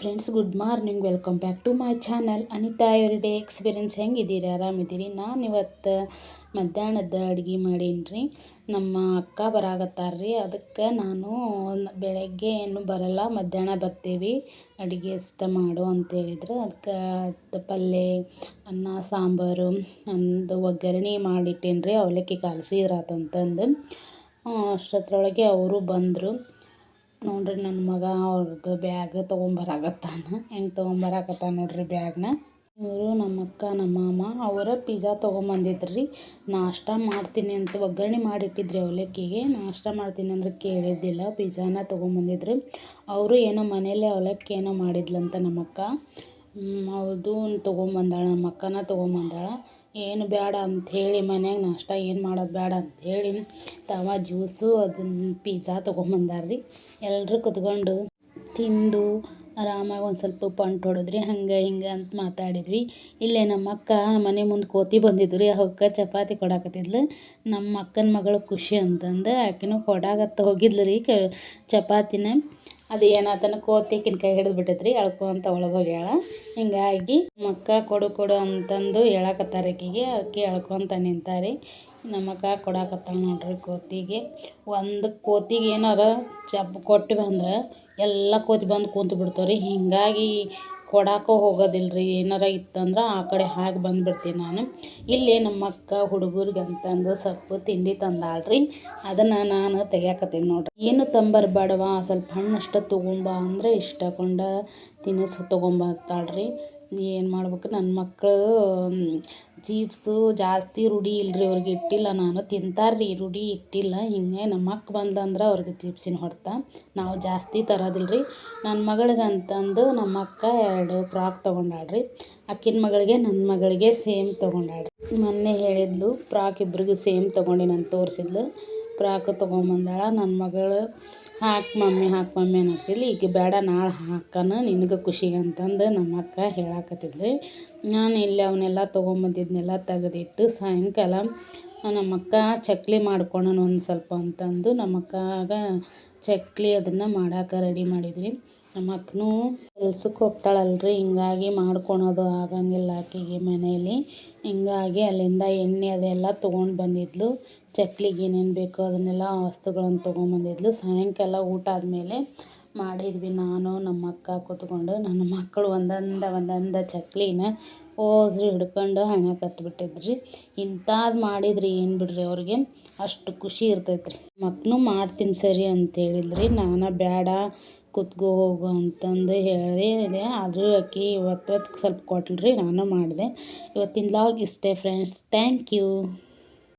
Friends good morning welcome back to my channel Anita every day experience ಹೆಂಗಿದ್ದೀರಿ? ಆರಾಮಿದ್ದೀರಿ? ನಾನು ಇವತ್ತು ಮಧ್ಯಾಹ್ನದ ಅಡುಗೆ ಮಾಡೀನಿ ರೀ ನಮ್ಮ ಅಕ್ಕ ಬರಾಕತ್ತಾರ ರೀ ಅದಕ್ಕೆ ನಾನು ಬೆಳಗ್ಗೆ ಏನು ಬರಲ್ಲ, ಮಧ್ಯಾಹ್ನ ಬರ್ತೀವಿ. ಅಡುಗೆ ಇಷ್ಟ ಮಾಡು ಅಂತೇಳಿದ್ರು ಅದಕ್ಕೆ ಪಲ್ಯ ಅನ್ನ, ಸಾಂಬಾರು ಒಂದು ಒಗ್ಗರಣೆ ಮಾಡಿಟ್ಟೇನಿ ರೀ ಅವಲಕ್ಕಿ ಕಲಸಿದ್ರಾತಂತಂದು ಅಷ್ಟೊತ್ತರೊಳಗೆ ಅವರು ಬಂದರು. ನೋಡ್ರಿ ನನ್ನ ಮಗ ಅವ್ರದ್ದು ಬ್ಯಾಗ್ ತೊಗೊಂಬರಾಕತ್ತಾನ. ಹೆಂಗೆ ತೊಗೊಂಬರಾಕತ್ತಾನ ನೋಡ್ರಿ ಬ್ಯಾಗ್ನ. ಇವರು ನಮ್ಮ ಅಕ್ಕ, ನಮ್ಮ ಮಾಮ, ಅವರ ಪಿಜ್ಜಾ ತೊಗೊಂಬಂದಿದ್ರು. ರೀ ನಾಷ್ಟ ಮಾಡ್ತೀನಿ ಅಂತ ಒಗ್ಗರಣೆ ಮಾಡಿಟ್ಟಿದ್ರಿ ಅವಲಕ್ಕಿಗೆ. ನಾಷ್ಟ ಮಾಡ್ತೀನಿ ಅಂದ್ರೆ ಕೇಳಿದ್ದಿಲ್ಲ, ಪಿಜ್ಜಾನ ತೊಗೊಂಬಂದಿದ್ರು. ಅವರು ಏನೋ ಮನೇಲಿ ಅವಲಕ್ಕಿ ಏನೋ ಮಾಡಿದ್ಲಂತ ನಮ್ಮ ಅಕ್ಕ. ಹೌದು ತೊಗೊಂಬಂದಾಳ, ನಮ್ಮ ಅಕ್ಕನ ತೊಗೊಂಬಂದಾಳ. ಏನು ಬೇಡ ಅಂಥೇಳಿ ಮನ್ಯಾಗ ನಾಷ್ಟ ಏನು ಮಾಡೋದು ಬೇಡ ಅಂಥೇಳಿ ತವ ಜ್ಯೂಸು ಅದನ್ನು ಪಿಜ್ಜಾ ತೊಗೊಂಬಂದಾರ ರೀ ಎಲ್ಲರೂ ಕುತ್ಕೊಂಡು ತಿಂದು ಆರಾಮಾಗಿ ಒಂದು ಸ್ವಲ್ಪ ಪಂಟ್ ಹೊಡೆದ್ರಿ ಹಂಗೆ ಹಿಂಗೆ ಅಂತ ಮಾತಾಡಿದ್ವಿ. ಇಲ್ಲೇ ನಮ್ಮ ಅಕ್ಕ ಮನೆ ಮುಂದೆ ಕೋತಿ ಬಂದಿದ್ದು ರೀ ಅವಕ್ಕೆ ಚಪಾತಿ ಕೊಡಾಕತ್ತಿದ್ಲು. ನಮ್ಮ ಅಕ್ಕನ ಮಗಳು ಖುಷಿ ಅಂತಂದು ಆಕಿನೂ ಕೊಡಾಕತ್ತ ಹೋಗಿದ್ಲು ರೀ ಕ, ಚಪಾತಿನ. ಅದು ಏನಾತನ ಕೋತಿ ಕಿನ್ಕಾಯಿ ಕೈ ಹಿಡಿದು ಬಿಟ್ಟೈತೆ ರೀ ಎಳ್ಕೊಂತ ಒಳಗೆ ಹೇಳ. ಹಿಂಗಾಗಿ ಮಕ್ಕ ಕೊಡು ಕೊಡು ಅಂತಂದು ಹೇಳಕತ್ತಾರ ಆಕಿಗೆ, ಆಕೆ ಎಳ್ಕೊಂತ ನಿಂತಾರಿ. ನಮ್ಮಕ್ಕ ಕೊಡಾಕತ್ತಾಳ ನೋಡ್ರಿ ಕೋತಿಗೆ. ಒಂದು ಕೋತಿಗೆ ಏನಾರ ಚಪ್ ಕೊಟ್ಟು ಅಂದ್ರೆ, ಎಲ್ಲ ಕೋತಿ ಬಂದು ಕುಂತು ಬಿಡ್ತಾವ್ರಿ. ಹೀಗಾಗಿ ಕೊಡಾಕ ಹೋಗೋದಿಲ್ಲ ರೀ ಏನಾರ ಇತ್ತಂದ್ರೆ ಆ ಕಡೆ ಹಾಕಿ ಬಂದ್ಬಿಡ್ತೀನಿ ನಾನು. ಇಲ್ಲಿ ನಮ್ಮ ಅಕ್ಕ ಹುಡುಗರಿಗೆ ಅಂತಂದು ಸ್ವಲ್ಪ ತಿಂಡಿ ತಂದಾಳ ರೀ ಅದನ್ನು ನಾನು ತೆಗಿಯಾಕತ್ತೀನಿ ನೋಡ್ರಿ. ಏನು ತಂಬರ್ಬೇಡವಾ ಸ್ವಲ್ಪ ಹಣ್ಣು ಅಷ್ಟೇ ತೊಗೊಂಬ ಅಂದರೆ ಇಷ್ಟಕೊಂಡ ತಿನಿಸು ತೊಗೊಂಬರ್ತಾಳೆ ರೀ ಏನು ಮಾಡ್ಬೇಕು? ನನ್ನ ಮಕ್ಕಳು ಚೀಪ್ಸು ಜಾಸ್ತಿ ರೂಢಿ ಇಲ್ರಿ ಅವ್ರಿಗೆ ಇಟ್ಟಿಲ್ಲ ನಾನು. ತಿಂತಾರ್ರಿ, ರೂಢಿ ಇಟ್ಟಿಲ್ಲ. ಹಿಂಗೆ ನಮ್ಮ ಅಕ್ಕ ಬಂದಂದ್ರೆ ಅವ್ರಿಗೆ ಚೀಪ್ಸಿನ ಹೊಡ್ತ. ನಾವು ಜಾಸ್ತಿ ತರೋದಿಲ್ಲ ರೀ ನನ್ನ ಮಗಳಿಗಂತಂದು ನಮ್ಮ ಅಕ್ಕ ಎರಡು ಫ್ರಾಕ್ ತೊಗೊಂಡಾಳ್ರಿ. ಅಕ್ಕಿನ ಮಗಳಿಗೆ ನನ್ನ ಮಗಳಿಗೆ ಸೇಮ್ ತೊಗೊಂಡಾಳ್ರಿ. ಮೊನ್ನೆ ಹೇಳಿದ್ಲು ಫ್ರಾಕ್ ಇಬ್ರಿಗೂ ಸೇಮ್ ತೊಗೊಂಡಿನಂತ ತೋರಿಸಿದ್ಲು. ಫ್ರಾಕ್ ತೊಗೊಂಬಂದಾಳ ನನ್ನ ಮಗಳು, ಹಾಕಿ ಮಮ್ಮಿ ಹಾಕಿ ಮಮ್ಮಿ ಅನ್ನತ್ತಿದ್ಲು ಈಗ ಬೇಡ ನಾಳೆ ಹಾಕನ, ನಿನಗೆ ಖುಷಿಗೆ ಅಂತಂದು ನಮ್ಮ ಅಕ್ಕ ಹೇಳಾಕತ್ತಿದ್ಲು. ನಾನು ಇಲ್ಲಿ ಅವನ್ನೆಲ್ಲ ತೊಗೊಂಬಂದಿದ್ನೆಲ್ಲ ತೆಗೆದಿಟ್ಟು ಸಾಯಂಕಾಲ ನಮ್ಮ ಅಕ್ಕ ಚಕ್ಲಿ ಮಾಡ್ಕೊಳೋಣ ಒಂದು ಸ್ವಲ್ಪ ಅಂತಂದು ನಮ್ಮ ಅಕ್ಕಾಗ ಚಕ್ಲಿ ಅದನ್ನು ಮಾಡಕ್ಕೆ ರೆಡಿ ಮಾಡಿದ್ವಿ ನಮ್ಮ ಅಕ್ಕನೂ ಕೆಲ್ಸಕ್ಕೆ ಹೋಗ್ತಾಳಲ್ರಿ, ಹಿಂಗಾಗಿ ಮಾಡ್ಕೊಳೋದು ಆಗಂಗಿಲ್ಲ ಆಕೆಗೆ ಮನೇಲಿ. ಹಿಂಗಾಗಿ ಅಲ್ಲಿಂದ ಎಣ್ಣೆ ಅದೆಲ್ಲ ತೊಗೊಂಡು ಬಂದಿದ್ಲು, ಚಕ್ಲಿಗೆ ಏನೇನು ಬೇಕೋ ಅದನ್ನೆಲ್ಲ ವಸ್ತುಗಳನ್ನು ತೊಗೊಂಬಂದಿದ್ಲು ಸಾಯಂಕಾಲ ಊಟ ಆದಮೇಲೆ ಮಾಡಿದ್ವಿ ನಾನು ನಮ್ಮ ಅಕ್ಕ ಕೂತ್ಕೊಂಡು. ನನ್ನ ಮಕ್ಕಳು ಒಂದೊಂದ ಒಂದೊಂದ ಚಕ್ಲಿನ ಓಸ್ರಿ ಹಿಡ್ಕೊಂಡು ಹಣೆ ಕಟ್ಬಿಟ್ಟಿದ್ರಿ. ಇಂಥದ್ದು ಮಾಡಿದ್ರಿ ಏನು ಬಿಡ್ರಿ ಅವ್ರಿಗೆ? ಅಷ್ಟು ಖುಷಿ ಇರ್ತೈತ್ರಿ. ಮಕ್ಕನು ಮಾಡ್ತೀನಿ ಸರಿ ಅಂತ ಹೇಳಿದ್ರಿ. ನಾನು ಬೇಡ ಕುತ್ಕೋ ಹೋಗು ಅಂತಂದು ಹೇಳಿದೆ ಆದರೂ ಆಕೆ ಇವತ್ತು ಸ್ವಲ್ಪ ಕೊಟ್ಲು ನಾನು ಮಾಡಿದೆ. ಇವತ್ತಿನ ಲಾಗ್ ಇಷ್ಟೇ ಫ್ರೆಂಡ್ಸ್ ಥ್ಯಾಂಕ್ ಯು